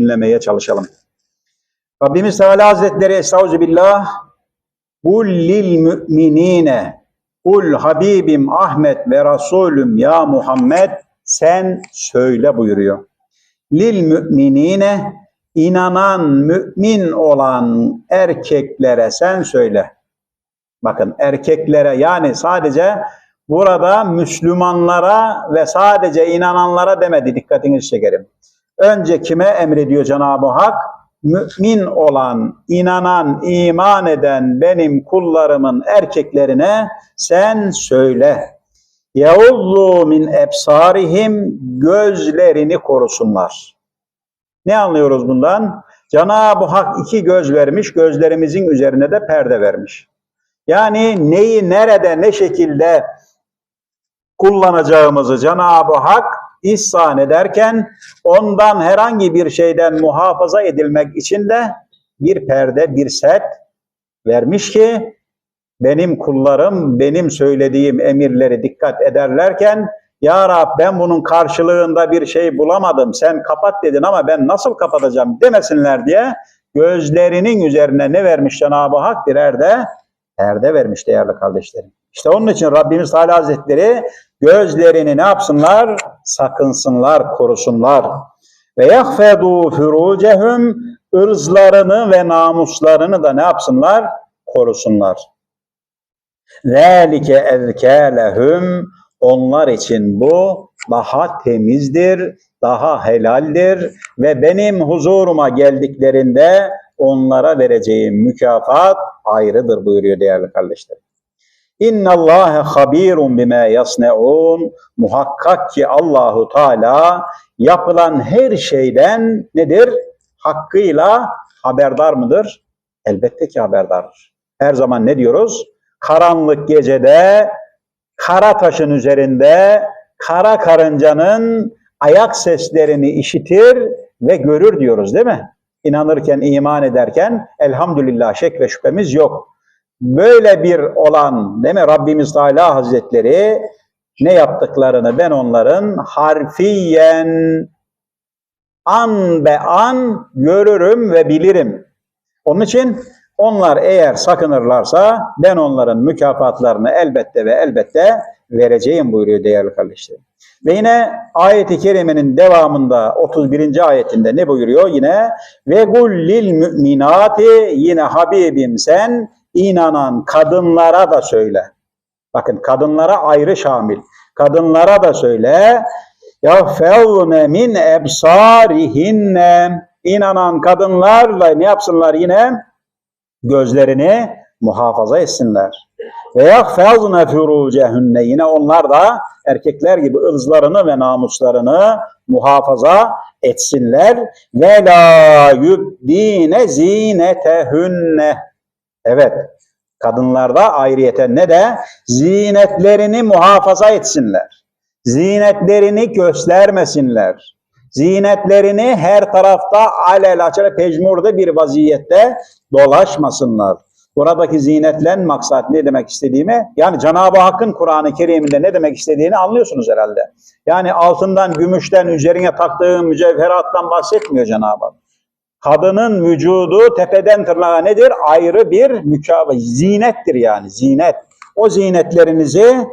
dinlemeye çalışalım. Rabbimiz Teala Hazretleri Estağfirullah Kul lil müminine Kul Habibim Ahmet ve Resulüm ya Muhammed sen söyle buyuruyor. Lil müminine inanan mümin olan erkeklere sen söyle. Bakın erkeklere yani sadece burada Müslümanlara ve sadece inananlara demedi dikkatinizi çekerim. Önce kime emrediyor Cenab-ı Hak? Mümin olan, inanan, iman eden benim kullarımın erkeklerine sen söyle. Yavullu min ebsarihim gözlerini korusunlar. Ne anlıyoruz bundan? Cenab-ı Hak iki göz vermiş, gözlerimizin üzerine de perde vermiş. Yani neyi nerede ne şekilde kullanacağımızı Cenab-ı Hak ihsan ederken ondan herhangi bir şeyden muhafaza edilmek için de bir perde, bir set vermiş ki benim kullarım benim söylediğim emirleri dikkat ederlerken ya Rab ben bunun karşılığında bir şey bulamadım sen kapat dedin ama ben nasıl kapatacağım demesinler diye gözlerinin üzerine ne vermiş Cenab-ı Hak birer de perde vermiş değerli kardeşlerim. İşte onun için Rabbimiz Teala Hazretleri gözlerini ne yapsınlar? Sakınsınlar, korusunlar. Ve yahfedu furucehum ırzlarını ve namuslarını da ne yapsınlar? Korusunlar. Zalike ezke lehum onlar için bu daha temizdir, daha helaldir ve benim huzuruma geldiklerinde onlara vereceğim mükafat ayrıdır buyuruyor değerli kardeşlerim. İnna Allah habirun bima yasnaun. Muhakkak ki Allahu Teala yapılan her şeyden nedir? Hakkıyla haberdar mıdır? Elbette ki haberdardır. Her zaman ne diyoruz? Karanlık gecede kara taşın üzerinde kara karıncanın ayak seslerini işitir ve görür diyoruz değil mi? İnanırken, iman ederken elhamdülillah şek ve şüphemiz yok böyle bir olan değil mi Rabbimiz Teala Hazretleri ne yaptıklarını ben onların harfiyen an be an görürüm ve bilirim. Onun için onlar eğer sakınırlarsa ben onların mükafatlarını elbette ve elbette vereceğim buyuruyor değerli kardeşlerim. Ve yine ayeti kerimenin devamında 31. ayetinde ne buyuruyor? Yine ve gullil müminati yine Habibim sen inanan kadınlara da söyle. Bakın kadınlara ayrı şamil. Kadınlara da söyle. Yahfevne min ebsarihinne. İnanan kadınlarla ne yapsınlar yine? Gözlerini muhafaza etsinler. Ve yahfezne furucehunne. Yine onlar da erkekler gibi ırzlarını ve namuslarını muhafaza etsinler. Ve la yubdine zinetehunne Evet, kadınlarda ayrıyeten ne de zinetlerini muhafaza etsinler. Zinetlerini göstermesinler. Zinetlerini her tarafta alel açık pecmurde bir vaziyette dolaşmasınlar. Buradaki zinetlen maksat ne demek istediğimi, yani Cenab-ı Hakk'ın Kur'an-ı Kerim'inde ne demek istediğini anlıyorsunuz herhalde. Yani altından, gümüşten, üzerine taktığın mücevherattan bahsetmiyor Cenab-ı Hak kadının vücudu tepeden tırnağa nedir? Ayrı bir mükavva, zinettir yani zinet. O zinetlerinizi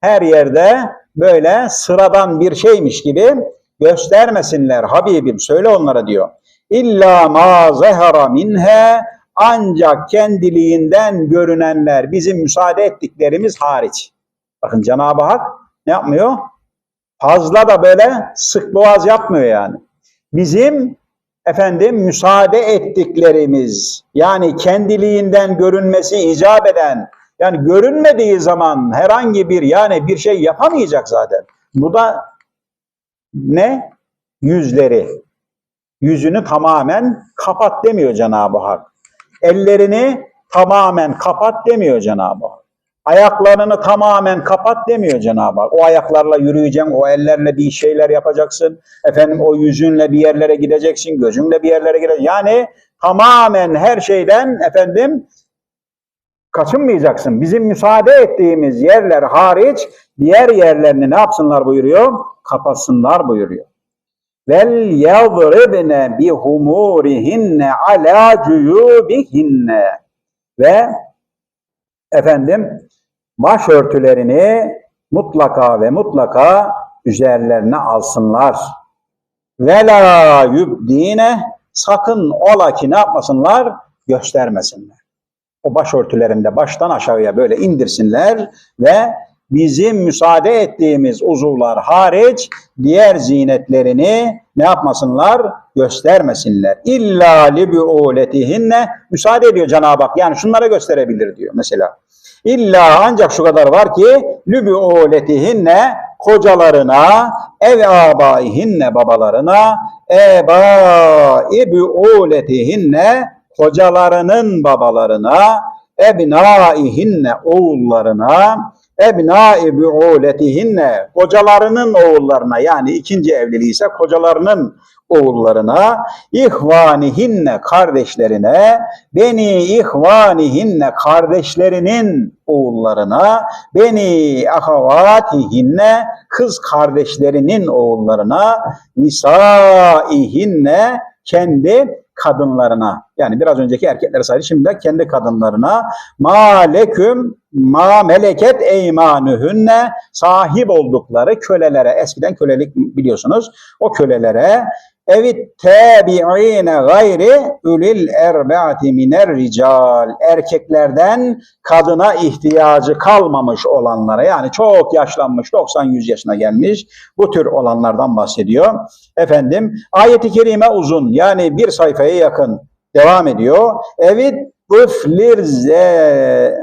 her yerde böyle sıradan bir şeymiş gibi göstermesinler Habibim söyle onlara diyor. İlla ma zehara minhe ancak kendiliğinden görünenler bizim müsaade ettiklerimiz hariç. Bakın Cenab-ı Hak ne yapmıyor? Fazla da böyle sık boğaz yapmıyor yani. Bizim efendim müsaade ettiklerimiz yani kendiliğinden görünmesi icap eden yani görünmediği zaman herhangi bir yani bir şey yapamayacak zaten. Bu da ne? Yüzleri. Yüzünü tamamen kapat demiyor Cenab-ı Hak. Ellerini tamamen kapat demiyor Cenab-ı Hak. Ayaklarını tamamen kapat demiyor Cenab-ı Hak. O ayaklarla yürüyeceksin, o ellerle bir şeyler yapacaksın. Efendim o yüzünle bir yerlere gideceksin, gözünle bir yerlere gideceksin. Yani tamamen her şeyden efendim kaçınmayacaksın. Bizim müsaade ettiğimiz yerler hariç diğer yerlerini ne yapsınlar buyuruyor? Kapatsınlar buyuruyor. vel yadribne bi humurihinne ala cuyubihinne ve efendim başörtülerini mutlaka ve mutlaka üzerlerine alsınlar. Ve la yubdine sakın ola ki ne yapmasınlar? Göstermesinler. O başörtülerinde baştan aşağıya böyle indirsinler ve bizim müsaade ettiğimiz uzuvlar hariç diğer zinetlerini ne yapmasınlar? Göstermesinler. İlla li buuletihinne müsaade ediyor Cenab-ı Hak. Yani şunlara gösterebilir diyor mesela. İlla ancak şu kadar var ki lübûletihinne kocalarına ev abaihinne babalarına ebai buuletihinne kocalarının babalarına ebnaihinne oğullarına ebnai buuletihinne kocalarının oğullarına yani ikinci evliliği ise kocalarının oğullarına ihvanihinne kardeşlerine beni ihvanihinne kardeşlerinin oğullarına beni ahavatihinne kız kardeşlerinin oğullarına nisaihinne kendi kadınlarına. Yani biraz önceki erkekleri saydı şimdi de kendi kadınlarına. Maleküm ma meleket eymanühünne sahip oldukları kölelere eskiden kölelik biliyorsunuz o kölelere evit tabi'ine gayri ulil erbaati miner rical erkeklerden kadına ihtiyacı kalmamış olanlara yani çok yaşlanmış 90-100 yaşına gelmiş bu tür olanlardan bahsediyor. Efendim ayeti kerime uzun yani bir sayfaya yakın devam ediyor. Evit tıflir ze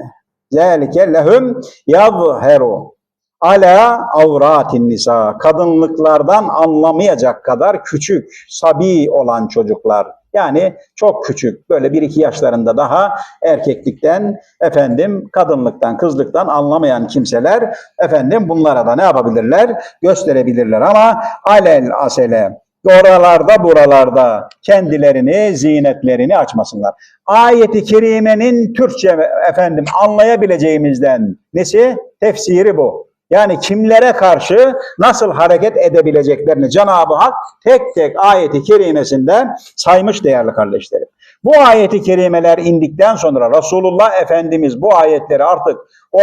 zelike lehum yadheru ala avratin nisa kadınlıklardan anlamayacak kadar küçük sabi olan çocuklar yani çok küçük böyle bir iki yaşlarında daha erkeklikten efendim kadınlıktan kızlıktan anlamayan kimseler efendim bunlara da ne yapabilirler gösterebilirler ama alel asele oralarda buralarda kendilerini zinetlerini açmasınlar. Ayeti kerimenin Türkçe efendim anlayabileceğimizden nesi? Tefsiri bu. Yani kimlere karşı nasıl hareket edebileceklerini Cenab-ı Hak tek tek ayeti kerimesinde saymış değerli kardeşlerim. Bu ayeti kerimeler indikten sonra Resulullah Efendimiz bu ayetleri artık o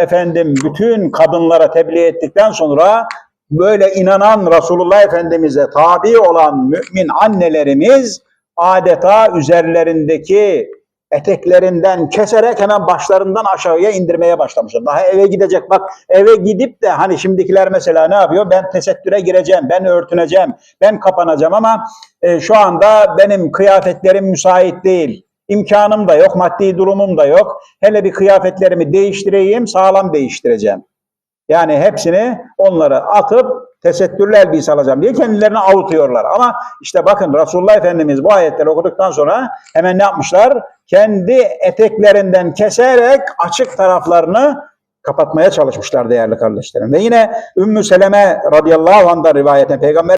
efendim bütün kadınlara tebliğ ettikten sonra böyle inanan Resulullah Efendimiz'e tabi olan mümin annelerimiz adeta üzerlerindeki eteklerinden keserek hemen başlarından aşağıya indirmeye başlamışlar. Daha eve gidecek bak eve gidip de hani şimdikiler mesela ne yapıyor? Ben tesettüre gireceğim, ben örtüneceğim, ben kapanacağım ama e, şu anda benim kıyafetlerim müsait değil. İmkanım da yok, maddi durumum da yok. Hele bir kıyafetlerimi değiştireyim, sağlam değiştireceğim. Yani hepsini onları atıp tesettürlü elbise alacağım diye kendilerini avutuyorlar. Ama işte bakın Resulullah Efendimiz bu ayetleri okuduktan sonra hemen ne yapmışlar? Kendi eteklerinden keserek açık taraflarını kapatmaya çalışmışlar değerli kardeşlerim. Ve yine Ümmü Seleme radıyallahu anh'da rivayeten Peygamber